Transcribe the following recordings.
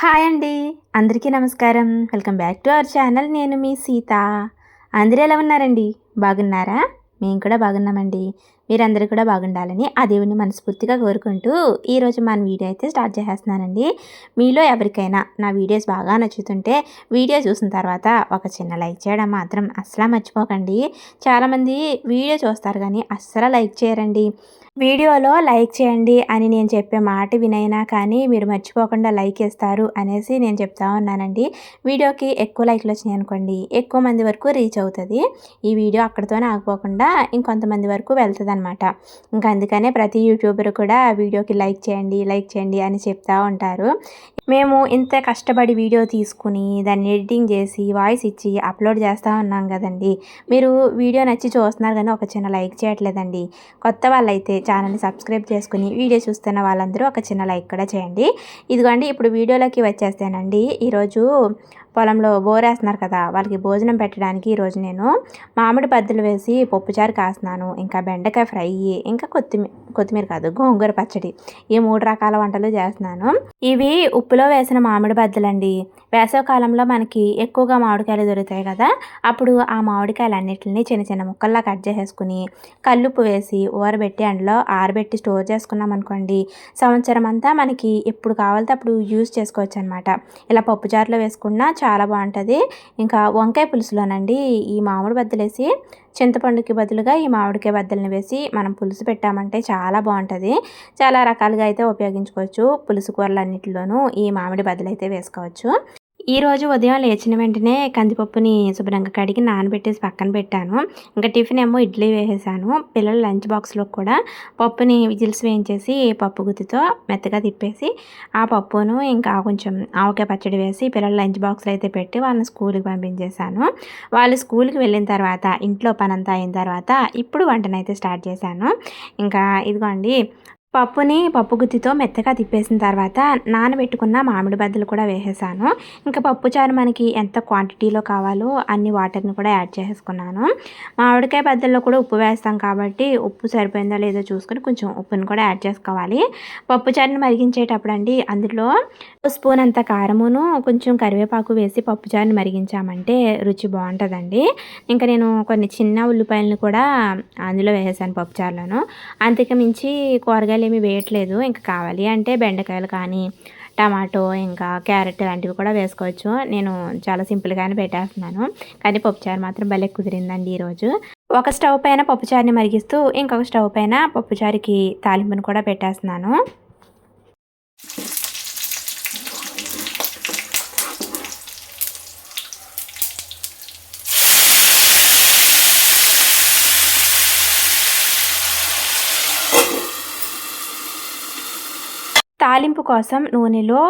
Hi అండి. అందరికీ నమస్కారం. Welcome back to our channel. నేను మీ సీత. అందరూ ఎలా ఉన్నారండి? బాగున్నారా? మేము కూడా బాగున్నామండి. మీరందరూ కూడా బాగుండాలని ఆ దేవుని మనస్ఫూర్తిగా కోరుకుంటూ ఈరోజు మన వీడియో అయితే స్టార్ట్ చేసేస్తున్నానండి. మీలో ఎవరికైనా నా వీడియోస్ బాగా నచ్చుతుంటే వీడియో చూసిన తర్వాత ఒక చిన్న లైక్ చేయడం మాత్రం అస్సలు మర్చిపోకండి. చాలామంది వీడియో చూస్తారు కానీ అస్సలు లైక్ చేయరండి. వీడియోలో లైక్ చేయండి అని నేను చెప్పే మాట వినైనా కానీ మీరు మర్చిపోకుండా లైక్ ఇస్తారు అనేసి నేను చెప్తా ఉన్నానండి. వీడియోకి ఎక్కువ లైక్లు వచ్చినాయి అనుకోండి ఎక్కువ మంది వరకు రీచ్ అవుతుంది. ఈ వీడియో అక్కడితోనే ఆగిపోకుండా ఇంకొంతమంది వరకు వెళ్తుంది అనమాట ఇంకా అందుకనే ప్రతి యూట్యూబర్ కూడా వీడియోకి లైక్ చేయండి లైక్ చేయండి అని చెప్తా ఉంటారు. మేము ఇంత కష్టపడి వీడియో తీసుకుని దాన్ని ఎడిటింగ్ చేసి వాయిస్ ఇచ్చి అప్లోడ్ చేస్తూ ఉన్నాం కదండి. మీరు వీడియో నచ్చి చూస్తున్నారు కానీ ఒక చిన్న లైక్ చేయట్లేదండి. కొత్త వాళ్ళైతే ఛానల్ని సబ్స్క్రైబ్ చేసుకుని వీడియో చూస్తున్న వాళ్ళందరూ ఒక చిన్న లైక్ కూడా చేయండి. ఇదిగోండి ఇప్పుడు వీడియోలోకి వచ్చేస్తానండి. ఈరోజు పొలంలో బోరేస్తున్నారు కదా వాళ్ళకి భోజనం పెట్టడానికి ఈరోజు నేను మామిడి బద్దలు వేసి పప్పుచారు కాస్తున్నాను ఇంకా బెండకాయ ఫ్రై ఇంకా కొత్తిమీర కొత్తిమీర కాదు గోంగూర పచ్చడి ఈ మూడు రకాల వంటలు చేస్తున్నాను. ఇవి ఉప్పులో వేసిన మామిడి బద్దలండి వేసవ కాలంలో మనకి ఎక్కువగా మామిడికాయలు దొరుకుతాయి కదా అప్పుడు ఆ మామిడికాయలు అన్నిటిని చిన్న చిన్న ముక్కల్లా కట్ చేసేసుకుని కల్లుప్పు వేసి ఊరబెట్టి అందులో ఆరబెట్టి స్టోర్ చేసుకున్నాం అనుకోండి సంవత్సరం అంతా మనకి ఎప్పుడు కావాలితే అప్పుడు యూజ్ చేసుకోవచ్చు అనమాట ఇలా పప్పుచారులో వేసుకున్నా చాలా బాగుంటుంది. ఇంకా వంకాయ పులుసులోనండి ఈ మామిడి బద్దలేసి చింతపండుకి బదులుగా ఈ మామిడికాయ బద్దలను వేసి మనం పులుసు పెట్టామంటే చాలా బాగుంటుంది. చాలా రకాలుగా అయితే ఉపయోగించుకోవచ్చు పులుసు కూరలు అన్నింటిలోనూ ఈ మామిడి బద్దలు అయితే వేసుకోవచ్చు. ఈరోజు ఉదయం లేచిన వెంటనే కందిపప్పుని శుభ్రంగా కడిగి నానబెట్టేసి పక్కన పెట్టాను. ఇంకా టిఫిన్ ఏమో ఇడ్లీ వేసేసాను. పిల్లల లంచ్ బాక్స్లో కూడా పప్పుని విజిల్స్ వేయించేసి పప్పు గుత్తితో మెత్తగా తిప్పేసి ఆ పప్పును ఇంకా కొంచెం ఆవకాయ పచ్చడి వేసి పిల్లల లంచ్ బాక్స్లో అయితే పెట్టి వాళ్ళని స్కూల్కి పంపించేశాను వాళ్ళు స్కూల్కి వెళ్ళిన తర్వాత ఇంట్లో పనంతా అయిన తర్వాత ఇప్పుడు వంటనైతే స్టార్ట్ చేశాను. ఇంకా ఇదిగోండి పప్పుని పప్పు గుత్తితో మెత్తగా తిప్పేసిన తర్వాత నానబెట్టుకున్న మామిడి బద్దలు కూడా వేసేసాను. ఇంకా పప్పుచారు మనకి ఎంత క్వాంటిటీలో కావాలో అన్ని వాటర్ని కూడా యాడ్ చేసేసుకున్నాను. మామిడికాయ బద్దల్లో కూడా ఉప్పు వేస్తాం కాబట్టి ఉప్పు సరిపోయిందో లేదో చూసుకొని కొంచెం ఉప్పుని కూడా యాడ్ చేసుకోవాలి. పప్పుచారుని మరిగించేటప్పుడు అండి అందులో స్పూన్ అంత కారమును కొంచెం కరివేపాకు వేసి పప్పుచారుని మరిగించామంటే రుచి బాగుంటుందండి. ఇంకా నేను కొన్ని చిన్న ఉల్లిపాయలను కూడా అందులో వేసేసాను పప్పుచారులను అంతకు మించి కూరగాయలు ఏమీ వేయట్లేదు. ఇంకా కావాలి అంటే బెండకాయలు కానీ టమాటో ఇంకా క్యారెట్ లాంటివి కూడా వేసుకోవచ్చు. నేను చాలా సింపుల్గానే పెట్టేస్తున్నాను. కానీ పప్పుచారు మాత్రం భలే కుదిరిందండి ఈరోజు. ఒక స్టవ్ పైన పప్పుచారుని మరిగిస్తూ ఇంకొక స్టవ్ పైన పప్పుచారుకి తాలింపును కూడా పెట్టేస్తున్నాను. తాలింపు కోసం నూనెలో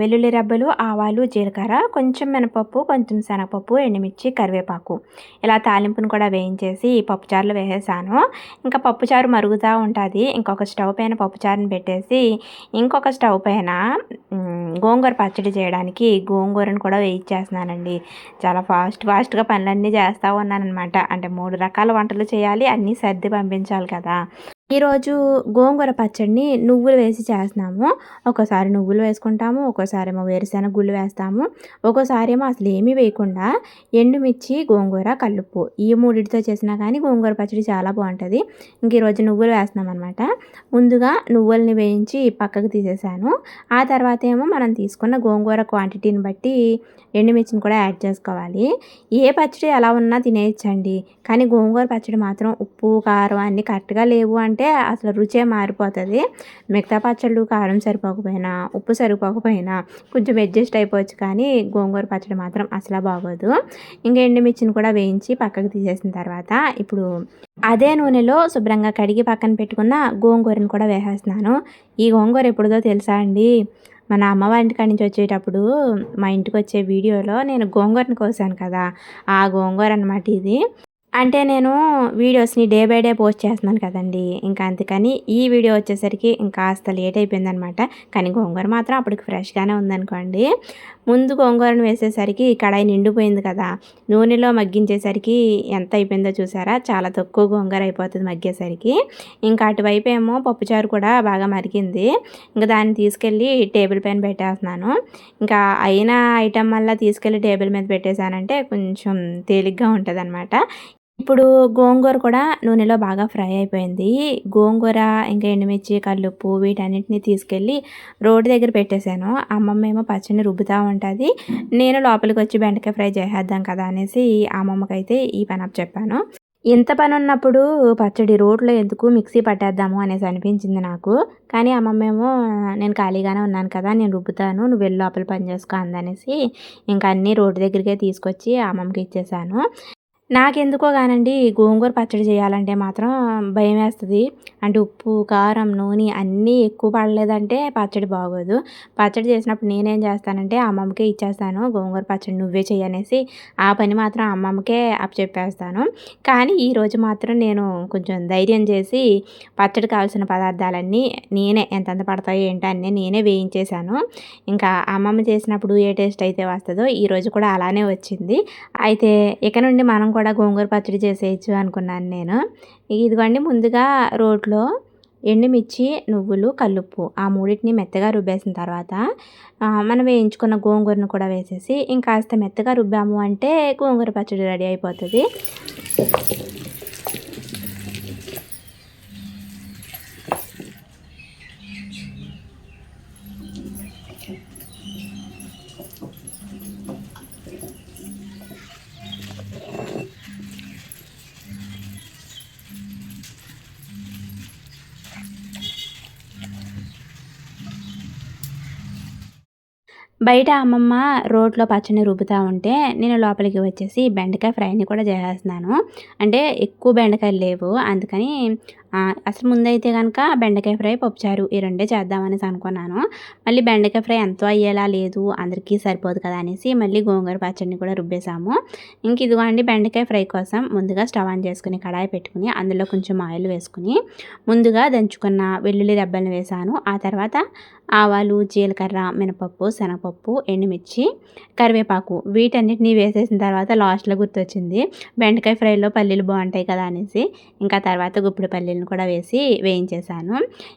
వెల్లుల్లి రబ్బలు ఆవాలు జీలకర్ర కొంచెం మినపప్పు కొంచెం శనగపప్పు ఎండుమిర్చి కరివేపాకు. ఇలా తాలింపును కూడా వేయించేసి పప్పుచారులు వేసేసాను. ఇంకా పప్పుచారు మరుగుతూ ఉంటుంది. ఇంకొక స్టవ్ పైన పప్పుచారుని పెట్టేసి ఇంకొక స్టవ్ పైన గోంగూర పచ్చడి చేయడానికి గోంగూరను కూడా వేయించేస్తున్నానండి. చాలా ఫాస్ట్ ఫాస్ట్గా పనులన్నీ చేస్తూ ఉన్నానమాట అంటే మూడు రకాల వంటలు చేయాలి. అన్నీ సర్ది పంపించాలి కదా. ఈరోజు గోంగూర పచ్చడిని నువ్వులు వేసి చేస్తున్నాము. ఒక్కోసారి నువ్వులు వేసుకుంటాము ఒక్కోసారి ఏమో వేరుశెనగ గుళ్ళు వేస్తాము. ఒక్కోసారి ఏమో అసలు ఏమీ వేయకుండా ఎండుమిర్చి గోంగూర కల్లుప్పు ఈ మూడింటితో చేసినా కానీ గోంగూర పచ్చడి చాలా బాగుంటుంది. ఇంక ఈరోజు నువ్వులు వేస్తున్నాం అనమాట ముందుగా నువ్వుల్ని వేయించి పక్కకు తీసేసాను. ఆ తర్వాత ఏమో మనం తీసుకున్న గోంగూర క్వాంటిటీని బట్టి ఎండుమిర్చిని కూడా యాడ్ చేసుకోవాలి. ఏ పచ్చడి ఎలా ఉన్నా తినేయచ్చండి. కానీ గోంగూర పచ్చడి మాత్రం ఉప్పు కారం అన్నీ కరెక్ట్గా లేవు అంటే అసలు రుచే మారిపోతుంది. మిగతా పచ్చళ్ళు కారం సరిపోకపోయినా ఉప్పు సరిపోకపోయినా కొంచెం అడ్జస్ట్ అయిపోవచ్చు కానీ గోంగూర పచ్చడి మాత్రం అసలు బాగోదు. ఇంకా ఎండుమిర్చిని కూడా వేయించి పక్కకు తీసేసిన తర్వాత ఇప్పుడు అదే నూనెలో శుభ్రంగా కడిగి పక్కన పెట్టుకున్న గోంగూరను కూడా వేసేస్తున్నాను. ఈ గోంగూర ఎప్పుడుదో తెలుసా అండి? మన అమ్మ ఇంటికాడ నుంచి వచ్చేటప్పుడు మా ఇంటికి వచ్చే వీడియోలో నేను గోంగూరను కోసాను కదా. ఆ గోంగూర అనమాట ఇది. అంటే నేను వీడియోస్ని డే బై డే పోస్ట్ చేస్తున్నాను కదండి. ఇంకా అందుకని ఈ వీడియో వచ్చేసరికి ఇంకా కాస్త లేట్ అయిపోయిందనమాట. కానీ గోంగూర మాత్రం అప్పటికి ఫ్రెష్గానే ఉందనుకోండి. ముందు గోంగూరను వేసేసరికి కడాయి నిండిపోయింది కదా. నూనెలో మగ్గించేసరికి ఎంత అయిపోయిందో చూసారా? చాలా తక్కువ గోంగూర అయిపోతుంది మగ్గేసరికి. ఇంకా అటువైపు ఏమో పప్పుచారు కూడా బాగా మరిగింది. ఇంకా దాన్ని తీసుకెళ్ళి టేబుల్ పైన పెట్టేస్తున్నాను. ఇంకా అయిన ఐటెం మళ్ళీ తీసుకెళ్ళి టేబుల్ మీద పెట్టేశానంటే కొంచెం తేలిగ్గా ఉంటుంది అనమాట ఇప్పుడు గోంగూర కూడా నూనెలో బాగా ఫ్రై అయిపోయింది. గోంగూర ఇంకా ఎండుమిర్చి కల్లుప్పు వీటన్నిటిని తీసుకెళ్ళి రోడ్డు దగ్గర పెట్టేశాను. అమ్మమ్మ ఏమో పచ్చడిని రుబ్బుతూ ఉంటుంది. నేను లోపలికి వచ్చి బెండకాయ ఫ్రై చేసేద్దాం కదా అనేసి అమ్మమ్మకైతే ఈ పని చెప్పాను. ఇంత పని ఉన్నప్పుడు పచ్చడి రోడ్లో ఎందుకు మిక్సీ పట్టేద్దాము అనేసి అనిపించింది నాకు. కానీ అమ్మమ్మ ఏమో నేను ఖాళీగానే ఉన్నాను కదా నేను రుబ్బుతాను నువ్వు వెళ్ళి లోపల పని చేసుకో అందనేసి ఇంకా అన్నీ రోడ్డు దగ్గరికే తీసుకొచ్చి అమ్మమ్మకి ఇచ్చేసాను. నాకెందుకో కానండి గోంగూర పచ్చడి చేయాలంటే మాత్రం భయం వేస్తుంది అంటే ఉప్పు కారం నూనె అన్నీ ఎక్కువ పడలేదంటే పచ్చడి బాగోదు. పచ్చడి చేసినప్పుడు నేనేం చేస్తానంటే అమ్మమ్మకే ఇచ్చేస్తాను గోంగూర పచ్చడి నువ్వే చేయనేసి ఆ పని మాత్రం అమ్మమ్మకే చెప్పేస్తాను కానీ ఈరోజు మాత్రం నేను కొంచెం ధైర్యం చేసి పచ్చడి కావాల్సిన పదార్థాలన్నీ నేనే ఎంతెంత పడతాయో ఏంటో అన్నీ నేనే వేయించేశాను. ఇంకా అమ్మమ్మ చేసినప్పుడు ఏ టేస్ట్ అయితే వస్తుందో ఈరోజు కూడా అలానే వచ్చింది. అయితే ఇక నుండి మనం కూడా కూడా గోంగూర పచ్చడి చేసేయచ్చు అనుకున్నాను నేను. ఇదిగోండి ముందుగా రోట్లో ఎండుమిర్చి నువ్వులు కల్లుప్పు ఆ మూడింటిని మెత్తగా రుబ్బేసిన తర్వాత మనం వేయించుకున్న గోంగూరను కూడా వేసేసి ఇంకాస్త మెత్తగా రుబ్బాము అంటే గోంగూర పచ్చడి రెడీ అయిపోతుంది. బయట అమ్మమ్మ రోడ్లో పచ్చని రుబ్బుతూ ఉంటే నేను లోపలికి వచ్చేసి బెండకాయ ఫ్రైని కూడా చేసేస్తున్నాను. అంటే ఎక్కువ బెండకాయలు లేవు. అందుకని అసలు ముందైతే కనుక బెండకాయ ఫ్రై పప్పుచారు ఈ రెండే చేద్దామనేసి అనుకున్నాను. మళ్ళీ బెండకాయ ఫ్రై ఎంతో అయ్యేలా లేదు అందరికీ సరిపోదు కదా అనేసి మళ్ళీ గోంగూర పచ్చడిని కూడా రుబ్బేసాము ఇంక ఇదిగోండి బెండకాయ ఫ్రై కోసం ముందుగా స్టవ్ ఆన్ చేసుకుని కడాయి పెట్టుకుని అందులో కొంచెం ఆయిల్ వేసుకుని ముందుగా దంచుకున్న వెల్లుల్లి రెబ్బలను వేసాను ఆ తర్వాత ఆవాలు జీలకర్ర మినపప్పు శనగపప్పు ఎండుమిర్చి కరివేపాకు వీటన్నిటిని వేసేసిన తర్వాత లాస్ట్లో గుర్తొచ్చింది బెండకాయ ఫ్రైలో పల్లీలు బాగుంటాయి కదా అనేసి. ఇంకా తర్వాత గుప్పుడు పల్లీలు ఆయిల్ని కూడా వేసి వేయించేసాను.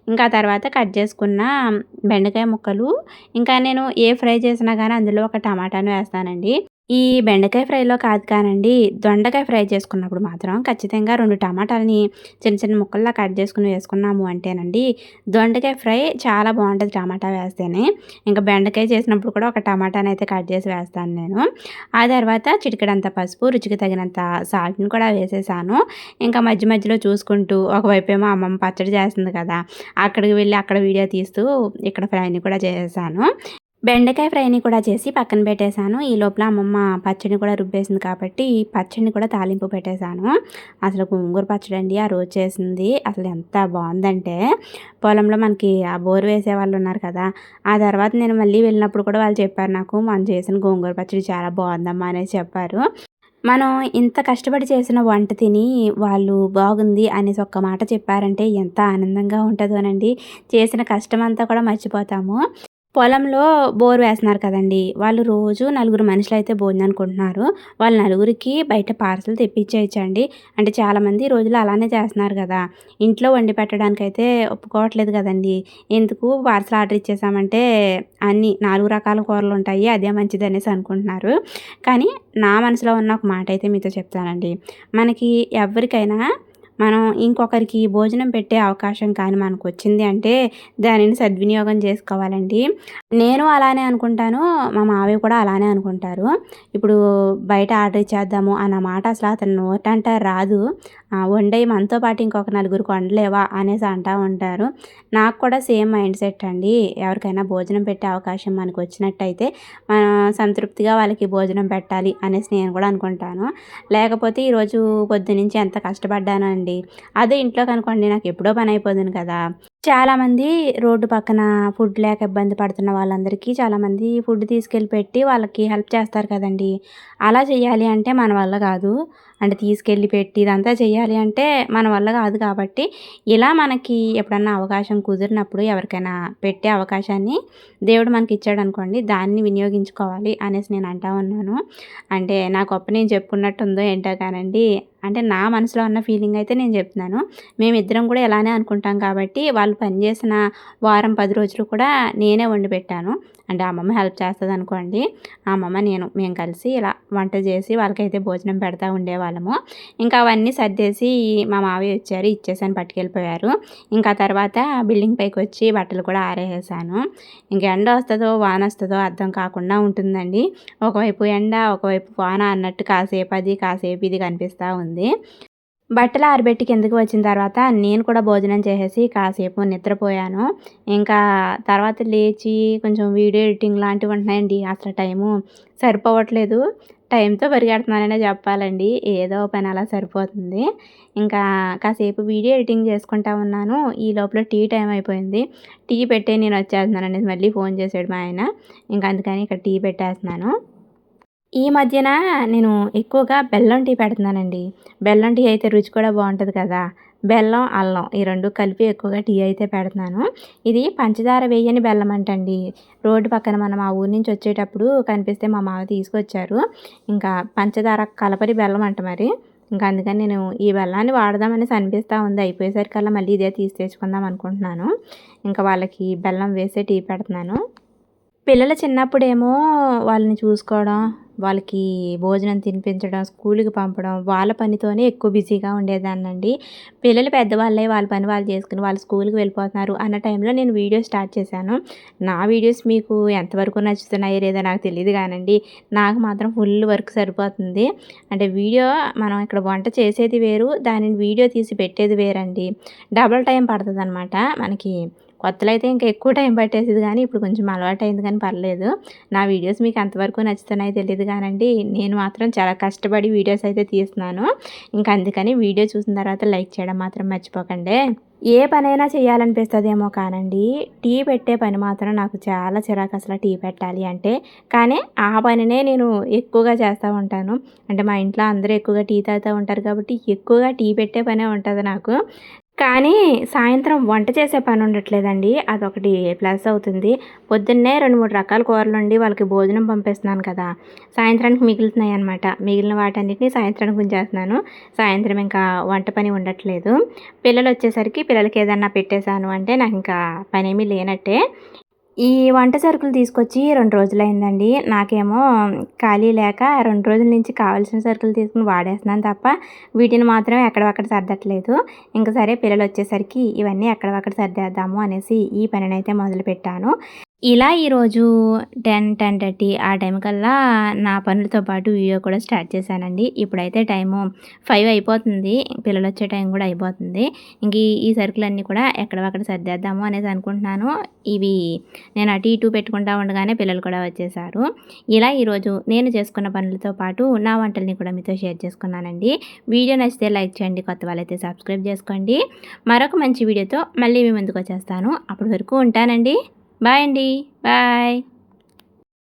ఇంకా తర్వాత కట్ చేసుకున్న బెండకాయ ముక్కలు ఇంకా నేను ఏ ఫ్రై చేసినా కానీ అందులో ఒక టమాటాను వేస్తానండి. ఈ బెండకాయ ఫ్రైలో కాదు కానండి దొండకాయ ఫ్రై చేసుకున్నప్పుడు మాత్రం ఖచ్చితంగా రెండు టమాటాలని చిన్న చిన్న ముక్కల్లా కట్ చేసుకుని వేసుకున్నాము అంటేనండి దొండకాయ ఫ్రై చాలా బాగుంటుంది టమాటా వేస్తేనే. ఇంకా బెండకాయ చేసినప్పుడు కూడా ఒక టమాటాని అయితే కట్ చేసి వేస్తాను నేను. ఆ తర్వాత చిటికడంత పసుపు రుచికి తగినంత సాల్ట్ని కూడా వేసేసాను. ఇంకా మధ్య మధ్యలో చూసుకుంటూ ఒకవైపు ఏమో అమ్మమ్మ పచ్చడి చేస్తుంది కదా అక్కడికి వెళ్ళి అక్కడ వీడియో తీస్తూ ఇక్కడ ఫ్రైని కూడా చేసేసాను. బెండకాయ ఫ్రైని కూడా చేసి పక్కన పెట్టేశాను. ఈ లోపల అమ్మమ్మ పచ్చడిని కూడా రుబ్బేసింది కాబట్టి పచ్చడిని కూడా తాలింపు పెట్టేశాను. అసలు గోంగూర పచ్చడి అండి ఆ రోజు చేసింది. అసలు ఎంత బాగుందంటే పొలంలో మనకి ఆ బోరు వేసే వాళ్ళు ఉన్నారు కదా ఆ తర్వాత నేను మళ్ళీ వెళ్ళినప్పుడు కూడా వాళ్ళు చెప్పారు నాకు మనం చేసిన గోంగూర పచ్చడి చాలా బాగుందమ్మా అనేసి చెప్పారు. మనం ఇంత కష్టపడి చేసిన వంట తిని వాళ్ళు బాగుంది అనేసి ఒక్క మాట చెప్పారంటే ఎంత ఆనందంగా ఉంటుందోనండి. చేసిన కష్టం అంతా కూడా మర్చిపోతాము. పొలంలో బోర్ వేస్తున్నారు కదండి. వాళ్ళు రోజు నలుగురు మనుషులు అయితే భోజనం అనుకుంటున్నారు. వాళ్ళ నలుగురికి బయట పార్సల్ తెప్పించేయచ్చండి. అంటే చాలామంది రోజులు అలానే చేస్తున్నారు కదా. ఇంట్లో వండి పెట్టడానికి అయితే ఒప్పుకోవట్లేదు కదండి. ఎందుకు పార్సల్ ఆర్డర్ ఇచ్చేసామంటే అన్ని నాలుగు రకాల కూరలు ఉంటాయి. అదే మంచిది అనేసి అనుకుంటున్నారు. కానీ నా మనసులో ఉన్న ఒక మాట అయితే మీతో చెప్తానండి. మనకి ఎవరికైనా మనం ఇంకొకరికి భోజనం పెట్టే అవకాశం కానీ మనకు వచ్చింది అంటే దానిని సద్వినియోగం చేసుకోవాలండి. నేను అలానే అనుకుంటాను మా మావయ్య కూడా అలానే అనుకుంటారు. ఇప్పుడు బయట ఆర్డర్ ఇచ్చేద్దాము అన్న మాట అసలు అతను నోటంట రాదు. వండే మనతో పాటు ఇంకొక నలుగురికి వండలేవా అనేసి అంటూ ఉంటారు. నాకు కూడా సేమ్ మైండ్ సెట్ అండి. ఎవరికైనా భోజనం పెట్టే అవకాశం మనకు వచ్చినట్టయితే మనం సంతృప్తిగా వాళ్ళకి భోజనం పెట్టాలి అనేసి నేను కూడా అనుకుంటాను. లేకపోతే ఈరోజు పొద్దునుంచి ఎంత కష్టపడ్డానండి. అదే ఇంట్లో కనుకోండి నాకు ఎప్పుడో పని అయిపోతుంది కదా. చాలామంది రోడ్డు పక్కన ఫుడ్ లేక ఇబ్బంది పడుతున్న వాళ్ళందరికీ చాలామంది ఫుడ్ తీసుకెళ్ళి పెట్టి వాళ్ళకి హెల్ప్ చేస్తారు కదండీ. అలా చేయాలి అంటే మన వల్ల కాదు. అంటే తీసుకెళ్ళి పెట్టి ఇదంతా చేయాలి అంటే మన వల్ల కాదు కాబట్టి ఇలా మనకి ఎప్పుడన్నా అవకాశం కుదిరినప్పుడు ఎవరికైనా పెట్టే అవకాశాన్ని దేవుడు మనకి ఇచ్చాడు అనుకోండి దాన్ని వినియోగించుకోవాలి అనేసి నేను అంటా ఉన్నాను. అంటే నా గొప్ప నేను చెప్పుకున్నట్టుందో ఏంటో కానండి అంటే నా మనసులో ఉన్న ఫీలింగ్ అయితే నేను చెప్తున్నాను. మేమిద్దరం కూడా ఇలానే అనుకుంటాం కాబట్టి వాళ్ళు పనిచేసిన వారం పది రోజులు కూడా నేనే వండి పెట్టాను. అంటే అమ్మమ్మ హెల్ప్ చేస్తుంది అనుకోండి అమ్మమ్మ నేను మేము కలిసి ఇలా వంట చేసి వాళ్ళకైతే భోజనం పెడతా ఉండేవాళ్ళము. ఇంకా అవన్నీ సర్దేసి మా మావయ్య వచ్చారు ఇచ్చేసాను పట్టుకెళ్ళిపోయారు. ఇంకా తర్వాత బిల్డింగ్ పైకి వచ్చి బట్టలు కూడా ఆరేసాను ఇంక ఎండ వస్తుందో వాన వస్తుందో అర్థం కాకుండా ఉంటుందండి. ఒకవైపు ఎండ ఒకవైపు వాన అన్నట్టు కాసేపు అది కాసేపు ఇది కనిపిస్తూ ఉంది. బట్టలు ఆరబెట్టి కిందకి వచ్చిన తర్వాత నేను కూడా భోజనం చేసేసి కాసేపు నిద్రపోయాను. ఇంకా తర్వాత లేచి కొంచెం వీడియో ఎడిటింగ్ లాంటివి ఉంటున్నాయండి. అసలు టైము సరిపోవట్లేదు. టైంతో పరిగెడుతున్నాననే చెప్పాలండి. ఏదో పని అలా సరిపోతుంది. ఇంకా కాసేపు వీడియో ఎడిటింగ్ చేసుకుంటా ఉన్నాను. ఈ లోపల టీ టైం అయిపోయింది. టీ పెట్టే నేను వచ్చేస్తున్నాను. అనేది మళ్ళీ ఫోన్ చేసాడు మా ఆయన. ఇంకా అందుకని ఇక్కడ టీ పెట్టేస్తున్నాను. ఈ మధ్యన నేను ఎక్కువగా బెల్లం టీ పెడుతున్నానండి. బెల్లం టీ అయితే రుచి కూడా బాగుంటుంది కదా. బెల్లం అల్లం ఈ రెండు కలిపి ఎక్కువగా టీ అయితే పెడుతున్నాను. ఇది పంచదార వేయని బెల్లం అంటండి. రోడ్డు పక్కన మనం ఆ ఊరి నుంచి వచ్చేటప్పుడు కనిపిస్తే మా మామ తీసుకొచ్చారు. ఇంకా పంచదార కలపరి బెల్లం అంట మరి. ఇంకా అందుకని నేను ఈ బెల్లాన్ని వాడదామని అనిపిస్తూ ఉంది. అయిపోయేసరికల్లా మళ్ళీ ఇదే తీసి తెచ్చుకుందాం అనుకుంటున్నాను. ఇంకా వాళ్ళకి బెల్లం వేసే టీ పెడుతున్నాను. పిల్లలు చిన్నప్పుడేమో వాళ్ళని చూసుకోవడం వాళ్ళకి భోజనం తినిపించడం స్కూల్కి పంపడం వాళ్ళ పనితోనే ఎక్కువ బిజీగా ఉండేదాన్నండి పిల్లలు పెద్దవాళ్ళే వాళ్ళ పని వాళ్ళు చేసుకుని వాళ్ళు స్కూల్కి వెళ్ళిపోతున్నారు అన్న టైంలో నేను వీడియో స్టార్ట్ చేశాను. నా వీడియోస్ మీకు ఎంతవరకు నచ్చుతున్నాయో లేదో నాకు తెలియదు కానండి. నాకు మాత్రం ఫుల్ వర్క్ సరిపోతుంది. అంటే వీడియో మనం ఇక్కడ వంట చేసేది వేరు దానిని వీడియో తీసి పెట్టేది వేరండి. డబల్ టైం పడుతుంది మనకి. కొత్తలో అయితే ఇంకా ఎక్కువ టైం పట్టేసేది కానీ ఇప్పుడు కొంచెం అలవాటు అయింది కానీ పర్లేదు. నా వీడియోస్ మీకు ఎంతవరకు నచ్చుతున్నాయో తెలియదు కానండి నేను మాత్రం చాలా కష్టపడి వీడియోస్ అయితే తీస్తున్నాను. ఇంకా అందుకని వీడియో చూసిన తర్వాత లైక్ చేయడం మాత్రం మర్చిపోకండి. ఏ పనైనా చేయాలనిపిస్తుందేమో కానండి టీ పెట్టే పని మాత్రం నాకు చాలా చిరాకు అసలు టీ పెట్టాలి అంటే. కానీ ఆ పనినే నేను ఎక్కువగా చేస్తూ ఉంటాను. అంటే మా ఇంట్లో అందరూ ఎక్కువగా టీ తాగుతూ ఉంటారు కాబట్టి ఎక్కువగా టీ పెట్టే పనే ఉంటుంది నాకు. కానీ సాయంత్రం వంట చేసే పని ఉండట్లేదండి. అదొకటి ప్లస్ అవుతుంది. పొద్దున్నే రెండు మూడు రకాల కూరలు ఉండి వాళ్ళకి భోజనం పంపిస్తున్నాను కదా. సాయంత్రానికి మిగులుతున్నాయి అనమాట మిగిలిన వాటన్నిటిని సాయంత్రానికి ఉంచేస్తున్నాను. సాయంత్రం ఇంకా వంట పని ఉండట్లేదు. పిల్లలు వచ్చేసరికి పిల్లలకి ఏదన్నా పెట్టేశాను అంటే నాకు ఇంకా పని ఏమీ లేనట్టే. ఈ వంట సరుకులు తీసుకొచ్చి రెండు రోజులైందండి. నాకేమో ఖాళీ లేక రెండు రోజుల నుంచి కావాల్సిన సరుకులు తీసుకుని వాడేస్తున్నాను తప్ప వీటిని మాత్రం ఎక్కడవక్కడ సర్దట్లేదు. ఇంకా సరే పిల్లలు వచ్చేసరికి ఇవన్నీ ఎక్కడవక్కడ సర్దేద్దాము అనేసి ఈ పనినైతే మొదలుపెట్టాను. ఇలా ఈరోజు టెన్ టెన్ థర్టీ ఆ టైం కల్లా నా పనులతో పాటు వీడియో కూడా స్టార్ట్ చేశానండి. ఇప్పుడైతే టైము ఫైవ్ అయిపోతుంది. పిల్లలు వచ్చే టైం కూడా అయిపోతుంది. ఇంక ఈ సరుకులన్నీ కూడా ఎక్కడవక్కడ సర్దేద్దాము అనేది అనుకుంటున్నాను. ఇవి నేను అటు ఇటు పెట్టుకుంటా ఉండగానే పిల్లలు కూడా వచ్చేసారు. ఇలా ఈరోజు నేను చేసుకున్న పనులతో పాటు నా వంటల్ని కూడా మీతో షేర్ చేసుకున్నానండి. వీడియో నచ్చితే లైక్ చేయండి కొత్త వాళ్ళైతే సబ్స్క్రైబ్ చేసుకోండి. మరొక మంచి వీడియోతో మళ్ళీ మీ ముందుకు వచ్చేస్తాను. అప్పటి వరకు ఉంటానండి. బాయ్ అండి బాయ్